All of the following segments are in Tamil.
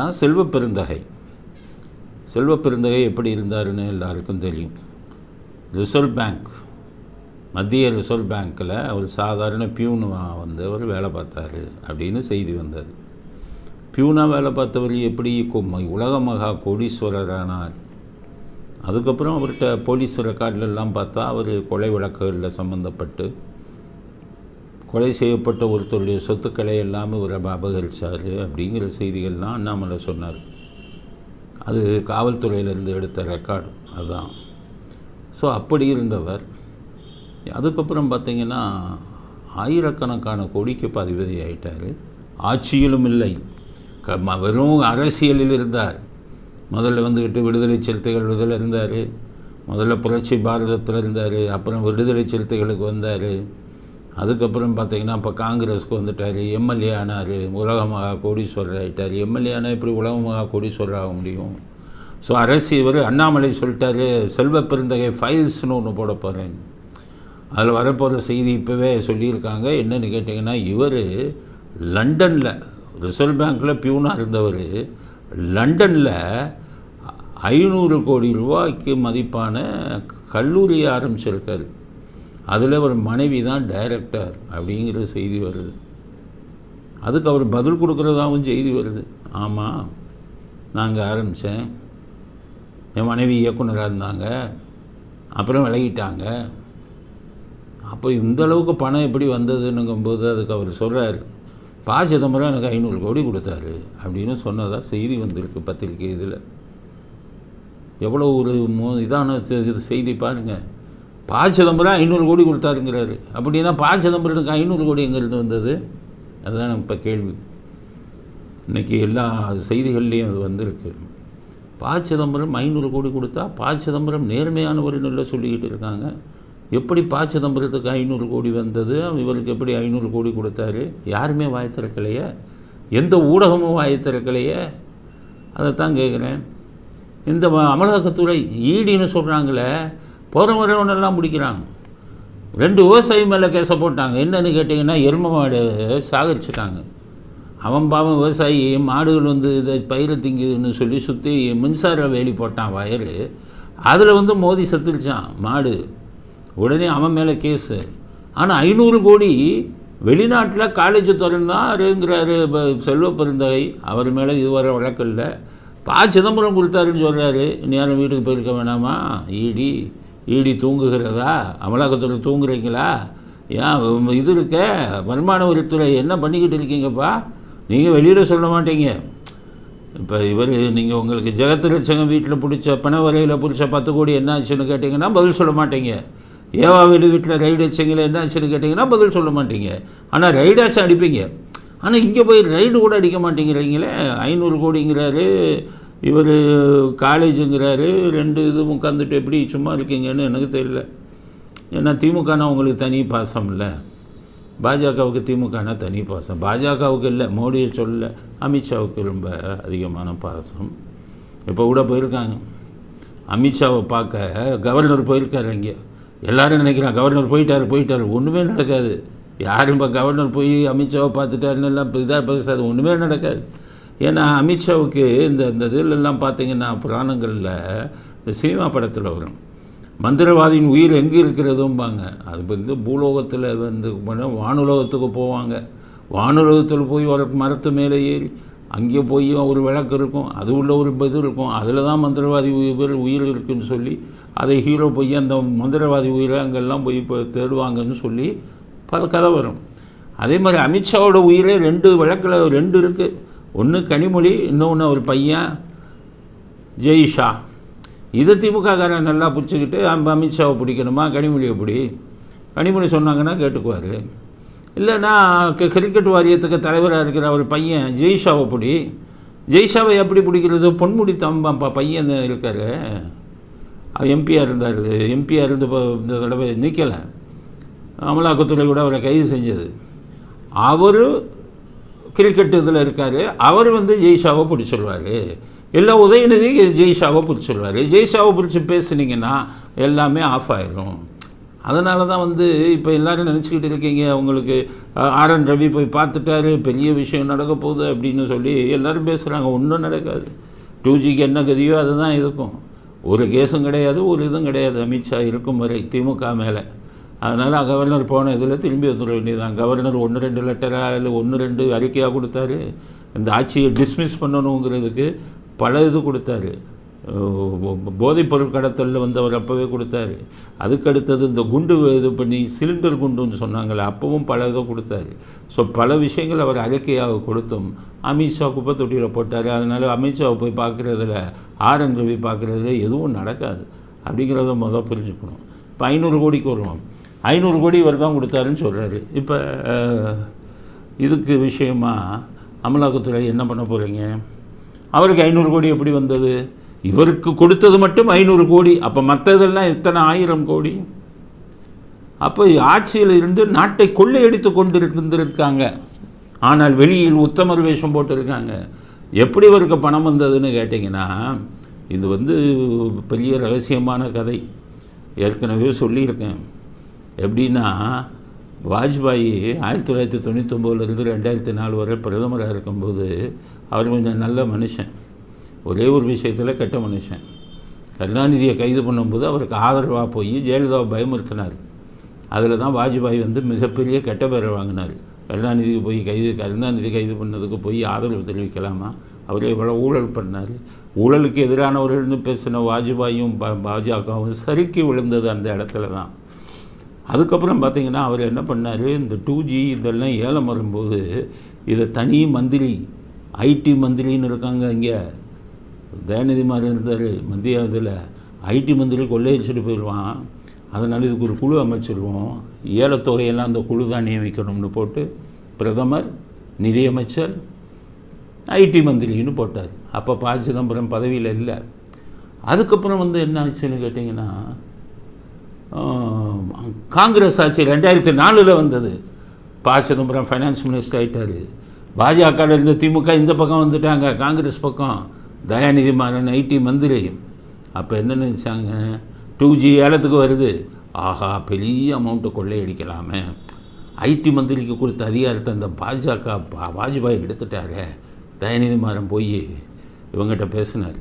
நான் செல்வ பெருந்தகை. செல்வ பெருந்தகை எப்படி இருந்தாருன்னு எல்லாருக்கும் தெரியும். ரிசர்வ் பேங்க் மத்திய ரிசர்வ் பேங்க்கில் அவர் சாதாரண பியூனா வந்து அவர் வேலை பார்த்தாரு அப்படின்னு செய்தி வந்தது. பியூனாக வேலை பார்த்தவர் எப்படி? உலக மகா கோடீஸ்வரரானார். அதுக்கப்புறம் அவர்கிட்ட போலீஸ் ரெக்கார்டிலெல்லாம் பார்த்தா அவர் கொலை வழக்குகளில் சம்மந்தப்பட்டு கொலை செய்யப்பட்ட ஒருத்தருடைய சொத்துக்களை எல்லாமே இவர் அபகரித்தார் அப்படிங்கிற செய்திகள்லாம் அண்ணாமலை சொன்னார். அது காவல்துறையிலேருந்து எடுத்த ரெக்கார்டு அதுதான் ஸோ அப்படி இருந்தவர் அதுக்கப்புறம் பார்த்திங்கன்னா ஆயிரக்கணக்கான கோடிக்கு பதிவதி ஆயிட்டார். ஆட்சியிலும் இல்லை. க வெறும் அரசியலில் இருந்தார். முதல்ல வந்துக்கிட்டு விடுதலை சிறுத்தைகள் இதில் இருந்தார். முதல்ல புரட்சி பாரதத்தில் இருந்தார். அப்புறம் விடுதலை சிறுத்தைகளுக்கு வந்தார். அதுக்கப்புறம் பார்த்தீங்கன்னா இப்போ காங்கிரஸ்க்கு வந்துட்டார் எம்எல்ஏ ஆனார் உலக மகா கோடீஸ்வரர் ஆகிட்டார் எம்எல்ஏ ஆனால் எப்படி உலக மகா கோடீஸ்வரர் ஆக முடியும்? ஸோ அரசு இவர் அண்ணாமலை சொல்லிட்டாரு செல்வ பெருந்தகை ஃபைல்ஸ்னு ஒன்று போட போகிறேன் அதில் வரப்போகிற செய்தி இப்போவே சொல்லியிருக்காங்க. என்னென்னு கேட்டிங்கன்னா இவர் லண்டனில் ரிசர்வ் பேங்க்கில் பியூனாக இருந்தவர் லண்டனில் ஐநூறு கோடி ரூபாய்க்கு மதிப்பான கல்லூரியை ஆரம்பிச்சிருக்காரு. அதில் ஒரு மனைவி தான் டைரக்டர் அப்படிங்கிற செய்தி வருது. அதுக்கு அவர் பதில் கொடுக்குறதாகவும் செய்தி வருது. ஆமாம் நாங்கள் ஆரம்பித்தேன் என் மனைவி இயக்குனராக இருந்தாங்க. அப்புறம் விலகிட்டாங்க. அப்போ இந்த அளவுக்கு பணம் எப்படி வந்ததுன்னுங்கும்போது அதுக்கு அவர் சொல்கிறார் பா சிதம்பரம் எனக்கு ஐநூறு கோடி கொடுத்தாரு அப்படின்னு சொன்னதாக செய்தி வந்திருக்கு பத்திரிக்கை இதில். எவ்வளோ ஒரு மோ இதான இது செய்தி பாருங்கள் பா சிதம்பரம் ஐநூறு கோடி கொடுத்தாருங்கிறாரு. அப்படின்னா பா சிதம்பரனுக்கு ஐநூறு கோடி எங்கேருந்து வந்தது? அதுதான் இப்போ கேள்வி. இன்றைக்கி எல்லா செய்திகள்லேயும் அது வந்திருக்கு. பா சிதம்பரம் ஐநூறு கோடி கொடுத்தா பா சிதம்பரம் நேர்மையானவர்னு இல்லை சொல்லிக்கிட்டு இருக்காங்க. எப்படி பா சிதம்பரத்துக்கு ஐநூறு கோடி வந்தது? இவருக்கு எப்படி ஐநூறு கோடி கொடுத்தாரு? யாருமே வாய் திறக்கலையே. எந்த ஊடகமும் வாய் திறக்கலையே. அதைத்தான் கேட்குறேன் இந்த அமலாக்கத்துறை ஈடின்னு சொல்கிறாங்களே போகிற ஒன்றெல்லாம் பிடிக்கிறாங்க. ரெண்டு விவசாயி மேலே கேஸை போட்டாங்க. என்னன்னு கேட்டிங்கன்னா எரும மாடு சாகரிச்சிட்டாங்க. அவன் பாவம் விவசாயி மாடுகள் வந்து இதை பயிரை திங்குதுன்னு சொல்லி சுற்றி மின்சார வேலி போட்டான் வயல். அதில் வந்து மோதி செத்துருச்சான் மாடு. உடனே அவன் மேலே கேஸு. ஆனால் ஐநூறு கோடி வெளிநாட்டில் காலேஜ் திறந்தாருங்கிறாரு ப- செல்வ பெருந்தகை. அவர் மேலே இதுவரை வழக்கு இல்லை. பா சிதம்பரம் கொடுத்தாருன்னு சொல்கிறாரு நேரம் வீட்டுக்கு போயிருக்க வேணாமா? ஈடி. ஈடி தூங்குகிறதா? அமலாக்கத்துறை தூங்குறீங்களா? ஏன் இது இருக்க வருமான வரித்துறை என்ன பண்ணிக்கிட்டு இருக்கீங்கப்பா? நீங்கள் வெளியில் சொல்ல மாட்டீங்க. இப்போ இவர் நீங்கள் உங்களுக்கு ஜெகத் லட்சங்கம் வீட்டில் பிடிச்ச பண வரையில் பிடிச்ச பத்து கோடி என்ன ஆச்சுன்னு கேட்டிங்கன்னா பதில் சொல்ல மாட்டீங்க. ஏவா வீடு வீட்டில் ரைடு வச்சீங்களே என்ன ஆச்சுன்னு கேட்டிங்கன்னா பதில் சொல்ல மாட்டீங்க. ஆனால் ரைடாச்சும் அடிப்பீங்க. ஆனால் இங்கே போய் ரைடு கூட அடிக்க மாட்டேங்கிறீங்களே ஐநூறு கோடிங்கிறாரு இவர் காலேஜுங்கிறாரு ரெண்டு இதுவும் உட்காந்துட்டு எப்படி சும்மா இருக்கீங்கன்னு எனக்கு தெரியல. ஏன்னா திமுகனா உங்களுக்கு தனி பாசம் இல்லை பாஜகவுக்கு திமுகனா தனி பாசம். பாஜகவுக்கு இல்லை மோடியை சொல்ல அமித்ஷாவுக்கு ரொம்ப அதிகமான பாசம். இப்போ கூட போயிருக்காங்க. அமித்ஷாவை பார்க்க கவர்னர் போயிருக்காரு இங்கே. எல்லாரும் நினைக்கிறான் கவர்னர் போயிட்டார் போயிட்டார். ஒன்றுமே நடக்காது. யாரும் இப்போ கவர்னர் போய் அமித்ஷாவை பார்த்துட்டாருன்னு எல்லாம் இதாக பேசாது. ஒன்றுமே நடக்காது. ஏன்னா அமித்ஷாவுக்கு இந்த இந்த இதிலெல்லாம் பார்த்தீங்கன்னா புராணங்களில் இந்த சினிமா படத்தில் வரும். மந்திரவாதியின் உயிர் எங்கே இருக்கிறதும்பாங்க. அது வந்து பூலோகத்தில் வந்து வானுலோகத்துக்கு போவாங்க. வானுலோகத்தில் போய் ஒரு மரத்து மேலே ஏறி அங்கே போய் ஒரு விளக்கு இருக்கும். அது உள்ள ஒரு இது இருக்கும். அதில் தான் மந்திரவாதி உயிர் உயிர் இருக்குன்னு சொல்லி அதை ஹீரோ போய் அந்த மந்திரவாதி உயிரை அங்கெல்லாம் போய் இப்போ தேடுவாங்கன்னு சொல்லி பல கதை வரும். அதே மாதிரி அமித்ஷாவோட உயிரே ரெண்டு விளக்கில் ரெண்டு இருக்குது ஒன்று கனிமொழி இன்னொன்று ஒரு பையன் ஜெய்ஷா. இதை திமுககாரன் நல்லா பிடிச்சிக்கிட்டு அமித்ஷாவை பிடிக்கணுமா கனிமொழியை பிடி. கனிமொழி சொன்னாங்கன்னா கேட்டுக்குவார். இல்லைன்னா கிரிக்கெட் வாரியத்துக்கு தலைவராக இருக்கிற ஒரு பையன் ஜெய்ஷாவை பிடி. ஜெய்ஷாவை எப்படி பிடிக்கிறது? பொன்முடி தம்பா பையன் இருக்கார். எம்பியாக இருந்தார். எம்பியாக இருந்து இப்போ இந்த தடவை நிற்கலை அமலாக்கத்துறை கூட அவரை கைது செஞ்சது. அவர் கிரிக்கெட் இதில் இருக்கார். அவர் வந்து ஜெய்ஷாவை பிடிச்சிருவார் எல்லா உதயநிதி ஜெய்ஷாவை பிடிச்சிருவார் ஜெய்ஷாவை பிடிச்சி பேசுனீங்கன்னா எல்லாமே ஆஃப் ஆயிரும். அதனால தான் வந்து இப்போ எல்லோரும் நினச்சிக்கிட்டு இருக்கீங்க அவங்களுக்கு ஆர் என் ரவி போய் பார்த்துட்டாரு பெரிய விஷயம் நடக்க போகுது அப்படின்னு சொல்லி எல்லாரும் பேசுகிறாங்க ஒன்றும் நடக்காது. டூ ஜிக்கு என்ன கதியோ அதுதான் இருக்கும். ஒரு கேஸும் கிடையாது ஒரு இதுவும் கிடையாது. அமித்ஷா இருக்கும் வரை திமுக மேலே. அதனால் கவர்னர் போன இதில் திரும்பி வந்துட வேண்டியதான் கவர்னர் ஒன்று ரெண்டு லெட்டராக இல்லை ஒன்று ரெண்டு அறிக்கையாக கொடுத்தாரு. இந்த ஆட்சியை டிஸ்மிஸ் பண்ணணுங்கிறதுக்கு பல இது கொடுத்தாரு. போதைப்பொருள் கடத்தலில் வந்தவர் அப்போவே கொடுத்தாரு. அதுக்கு அடுத்தது இந்த குண்டு இது பண்ணி சிலிண்டர் குண்டுன்னு சொன்னாங்களே அப்பவும் பல இதை கொடுத்தாரு. ஸோ பல விஷயங்கள் அவர் அறிக்கையாக கொடுத்தும். அமித்ஷா குப்பை தொட்டியில் போட்டார். அதனால் அமித்ஷாவை போய் பார்க்குறதுல ஆர். என். ரவி பார்க்குறதுல எதுவும் நடக்காது. அப்படிங்கிறத முதல் புரிஞ்சுக்கணும். இப்போ ஐநூறு கோடிக்கு வருவோம். ஐநூறு கோடி இவர் தான் கொடுத்தாருன்னு சொல்கிறாரு இப்போ இதுக்கு விஷயமா அமலாக்கத்துறை என்ன பண்ண போகிறீங்க அவருக்கு ஐநூறு கோடி எப்படி வந்தது? இவருக்கு கொடுத்தது மட்டும் ஐநூறு கோடி அப்போ மற்றதெல்லாம் எத்தனை ஆயிரம் கோடி? அப்போ ஆட்சியில் இருந்து நாட்டை கொள்ளையடித்து கொண்டு இருந்திருக்காங்க ஆனால் வெளியில் உத்தமர் வேஷம் போட்டிருக்காங்க. எப்படி இவருக்கு பணம் வந்ததுன்னு கேட்டிங்கன்னா இது வந்து பெரிய ரகசியமான கதை. ஏற்கனவே சொல்லியிருக்கேன். எப்படின்னா வாஜ்பாய் ஆயிரத்தி தொள்ளாயிரத்தி தொண்ணூத்தொம்போதுலேருந்து ரெண்டாயிரத்தி நாலு வரை பிரதமராக இருக்கும்போது அவர் கொஞ்சம் நல்ல மனுஷன். ஒரே ஒரு விஷயத்தில் கெட்ட மனுஷன். கருணாநிதியை கைது பண்ணும்போது அவருக்கு ஆதரவாக போய் ஜெயலலிதாவை பயமுறுத்தினார். அதில் தான் வாஜ்பாய் வந்து மிகப்பெரிய கெட்ட பேரை வாங்கினார். கருணாநிதிக்கு போய் கைது கருணாநிதி கைது பண்ணதுக்கு போய் ஆதரவு தெரிவிக்கலாமா? அவர் இவ்வளோ ஊழல் பண்ணார். ஊழலுக்கு எதிரானவர்கள்னு பேசின வாஜ்பாயும் பாஜகவும் சறுக்கி விழுந்தது அந்த இடத்துல தான். அதுக்கப்புறம் பார்த்திங்கன்னா அவர் என்ன பண்ணார் இந்த டூ ஜி இதெல்லாம் ஏலம் வரும்போது இதை தனி மந்திரி ஐடி மந்திரின்னு இருக்காங்க இங்கே. தயாநிதி மாதிரி இருந்தார் மத்திய இதில். ஐடி மந்திரி கொள்ளையடிச்சிட்டு போயிடுவான். அதனால் இதுக்கு ஒரு குழு அமைச்சிருவோம். ஏலத்தொகையெல்லாம் அந்த குழு தான் நியமிக்கணும்னு போட்டு பிரதமர் நிதியமைச்சர் ஐடி மந்திரின்னு போட்டார். அப்போ ப சிதம்பரம் பதவியில் இல்லை. அதுக்கப்புறம் வந்து என்ன ஆச்சுன்னு கேட்டிங்கன்னா காங்கிரஸ் ஆட்சி ரெண்டாயிரத்தி நாலில் வந்தது. ப. சிதம்பரம் ஃபைனான்ஸ் மினிஸ்டர் ஆகிட்டார் பாஜகவில் இருந்த திமுக இந்த பக்கம் வந்துட்டாங்க. காங்கிரஸ் பக்கம். தயாநிதி மாறன் ஐடி மந்திரி அப்போ என்ன நினச்சாங்க? டூ ஜி ஏலத்துக்கு வருது. ஆஹா பெரிய அமௌண்ட்டை கொள்ளையடிக்கலாமே. ஐடி மந்திரிக்கு கொடுத்த அதிகாரத்தை அந்த பாஜக வாஜ்பாய் எடுத்துட்டாரு. தயாநிதி மாறன் போய் இவங்ககிட்ட பேசினார்.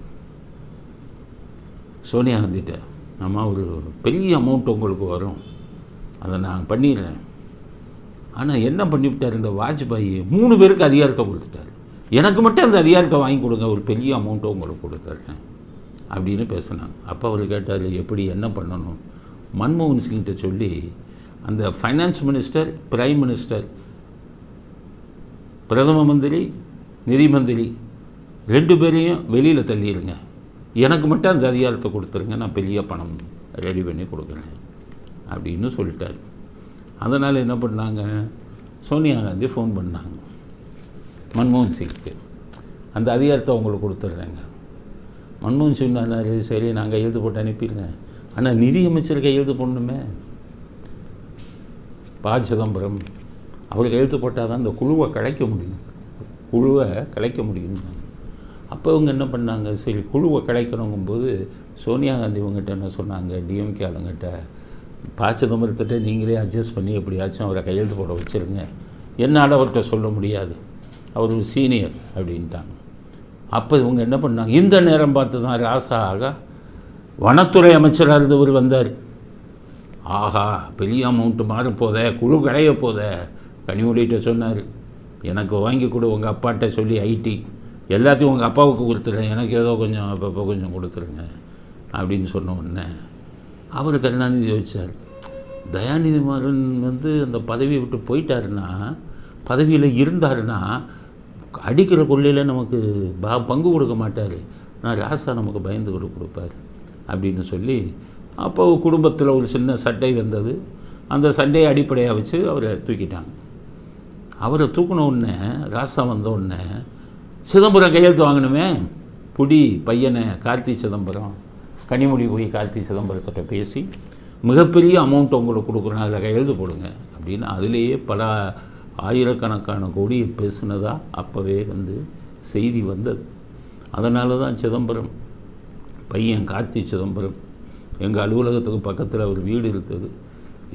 சோனியா காந்திகிட்ட நம்ம ஒரு பெரிய அமௌண்ட் உங்களுக்கு வரும். அதை நான் பண்ணிடுறேன். ஆனால் என்ன பண்ணிவிட்டார் இந்த வாஜ்பாய்? மூணு பேருக்கு அதிகாரத்தை கொடுத்துட்டார். எனக்கு மட்டும் அந்த அதிகாரத்தை வாங்கி கொடுங்க ஒரு பெரிய அமௌண்ட்டை உங்களுக்கு கொடுத்துட்றேன் அப்படின்னு பேசினாங்க. அப்போ அவர் கேட்டார் எப்படி என்ன பண்ணணும்? மன்மோகன் சிங்கிட்ட சொல்லி அந்த ஃபைனான்ஸ் மினிஸ்டர் பிரைம் மினிஸ்டர் பிரதம மந்திரி நிதி மந்திரி ரெண்டு பேரையும் வெளியில் தள்ளிடுங்க. எனக்கு மட்டும் அந்த அதிகாரத்தை கொடுத்துருங்க நான் பெரிய பணம் ரெடி பண்ணி கொடுக்குறேன் அப்படின்னு சொல்லிட்டார். அதனால் என்ன பண்ணாங்க? சோனியா காந்தி ஃபோன் பண்ணாங்க. மன்மோகன் சிங்க்கு. அந்த அதிகாரத்தை அவங்களுக்கு கொடுத்துட்றேங்க. மன்மோகன் சிங் சொன்னார் சரி நான் கையெழுத்து போட்டு அனுப்பிடுறேன். ஆனால் நிதியமைச்சர் கையெழுத்து போடணுமே. ப. சிதம்பரம் அவர் கையெழுத்து போட்டால் தான் அந்த குழுவை கலைக்க முடியும். குழுவை கலைக்க முடியும் அப்போ இவங்க என்ன பண்ணாங்க? சரி குழுவை கலைக்கணுங்கும்போது சோனியா காந்தி இவங்ககிட்ட என்ன சொன்னாங்க? டிஎம்கே ஆளுங்கிட்ட ப சிதம்பரத்திட்ட நீங்களே அட்ஜஸ்ட் பண்ணி எப்படியாச்சும் அவரை கையெழுத்து போட வச்சுருங்க. என்னால் அவர்கிட்ட சொல்ல முடியாது. அவர் ஒரு சீனியர் அப்படின்ட்டாங்க. அப்போ இவங்க என்ன பண்ணாங்க? இந்த நேரம் பார்த்து தான் ராசா ஆகா வனத்துறை அமைச்சராக இருந்தவர் வந்தார். ஆஹா பெரிய அமௌண்ட்டு மாறப்போதே குழு களைய போதே கனிமொழிகிட்ட சொன்னார். எனக்கு வாங்கி கொடு உங்கள் அப்பாட்ட சொல்லி ஐடி. எல்லாத்தையும் உங்கள் அப்பாவுக்கு கொடுத்துட்றேன் எனக்கு ஏதோ கொஞ்சம் அப்பப்போ கொஞ்சம் கொடுத்துருங்க அப்படின்னு சொன்ன உடனே அவர் கருணாநிதி யோசிச்சார். தயாநிதி மாறன் வந்து அந்த பதவியை விட்டு போயிட்டாருன்னா பதவியில் இருந்தாருன்னா அடிக்கிற கொள்ளையில் நமக்கு பா பங்கு கொடுக்க மாட்டார். நான் ராசா நமக்கு பயந்து கொடு கொடுப்பார். அப்படின்னு சொல்லி அப்போ குடும்பத்தில் ஒரு சின்ன சட்டை வந்தது. அந்த சண்டையை அடிப்படையாக வச்சு அவரை தூக்கிட்டாங்க. அவரை தூக்கின உடனே ராசா வந்த உடனே சிதம்பரம் கையெழுத்து வாங்கணுமே? புடி பையனை கார்த்தி சிதம்பரம் கனிமொழி போய் கார்த்தி சிதம்பரத்திட்ட பேசி மிகப்பெரிய அமௌண்ட் உங்களுக்கு கொடுக்குறேன் அதில் கையெழுத்து போடுங்க அப்படின்னு அதுலேயே பல ஆயிரக்கணக்கான கோடி பேசுனதாக அப்போவே வந்து செய்தி வந்தது. அதனால தான் சிதம்பரம் பையன் கார்த்தி சிதம்பரம் எங்கள் அலுவலகத்துக்கு பக்கத்தில் ஒரு வீடு இருந்தது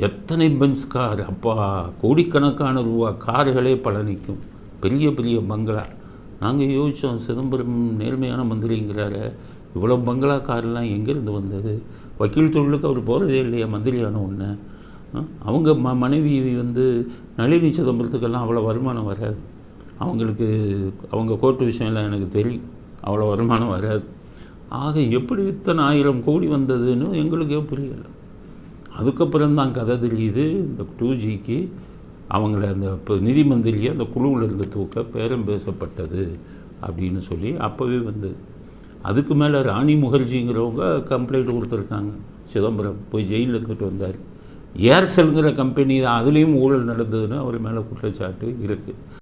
எத்தனை பென்ஸ் கார்? அப்பா கோடிக்கணக்கான ரூபா கார்களே பல நிற்கும். பெரிய பெரிய பங்களா. நாங்கள் யோசித்தோம் சிதம்பரம் நேர்மையான மந்திரிங்கிறாரு. இவ்வளோ பங்களா எங்கேருந்து வந்தது? வக்கீல் தொழிலுக்கு அவர் போகிறதே இல்லையா மந்திரியான ஒன்று அவங்க ம மனைவி வந்து நளினி சிதம்பரத்துக்கெல்லாம் அவ்வளோ வருமானம் வராது. அவங்களுக்கு அவங்க கோர்ட்டு விஷயம்லாம் எனக்கு தெரியும் அவ்வளோ வருமானம் வராது. ஆக எப்படி இத்தனை ஆயிரம் கோடி வந்ததுன்னு எங்களுக்கே புரியலை. அதுக்கப்புறம் தான் கதை தெரியுது இந்த டூ ஜிக்கு. அவங்கள அந்த இப்போ நிதி மந்திரியை அந்த குழுவில் இருந்து தூக்க பேரம் பேசப்பட்டது அப்படின்னு சொல்லி அப்போவே வந்து அதுக்கு மேலே ராணி முகர்ஜிங்கிறவங்க கம்ப்ளைண்ட் கொடுத்துருக்காங்க. சிதம்பரம் போய் ஜெயிலில் இருந்துட்டு வந்தார். ஏர்செல்ங்கிற கம்பெனி அதுலேயும் ஊழல் நடந்ததுன்னு அவர் மேலே குற்றச்சாட்டு இருக்குது